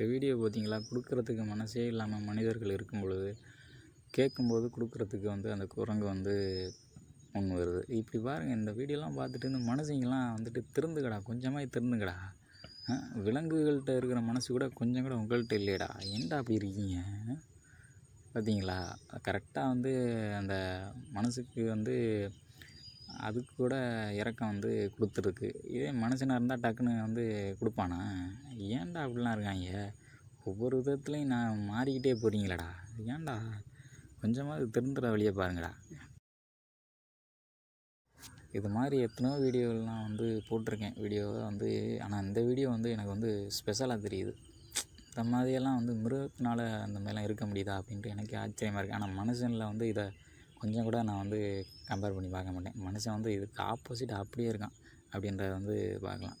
இந்த வீடியோ பார்த்தீங்களா? கொடுக்குறதுக்கு மனசே இல்லாமல் மனிதர்கள் இருக்கும் பொழுது கேட்கும்போது கொடுக்குறதுக்கு வந்து அந்த குரங்கு வந்து முன் வருது. இப்படி பாருங்கள் இந்த வீடியோலாம் பார்த்துட்டு இந்த மனுஷங்கெல்லாம் வந்துட்டு திருந்துக்கடா கொஞ்சமாக திருந்துக்கடா. விலங்குகள்கிட்ட இருக்கிற மனசு கூட கொஞ்சம் கூட உங்கள்கிட்ட இல்லையடா. ஏன்டா அப்படி இருக்கீங்க? பார்த்தீங்களா? கரெக்டாக வந்து அந்த மனசுக்கு வந்து அதுக்கு கூட இறக்கம் வந்து கொடுத்துருக்கு. இதே மனுஷனாக இருந்தால் டக்குன்னு வந்து கொடுப்பானா? ஏன்டா அப்படிலாம் இருக்காங்க? ஒவ்வொரு விதத்துலேயும் நான் மாறிக்கிட்டே போகிறீங்களேடா ஏன்டா? கொஞ்சமாவது திருந்துற வழியை பாருங்கடா. இது மாதிரி எத்தனையோ வீடியோலாம் வந்து போட்டிருக்கேன். வீடியோவை வந்து ஆனால் இந்த வீடியோ வந்து எனக்கு வந்து ஸ்பெஷலாக தெரியுது. இந்த மாதிரியெல்லாம் வந்து மிருகத்தினால அந்த மாதிரிலாம் இருக்க முடியுதா அப்படின்ட்டு எனக்கு ஆச்சரியமாக இருக்குது ஆனால் மனுஷனில் வந்து இதை கொஞ்சம் கூட நான் வந்து கம்பேர் பண்ணி பார்க்க மாட்டேன். மனுஷன் வந்து இதுக்கு ஆப்போசிட் அப்படியே இருக்கான் அப்படின்றத வந்து பார்க்கலாம்.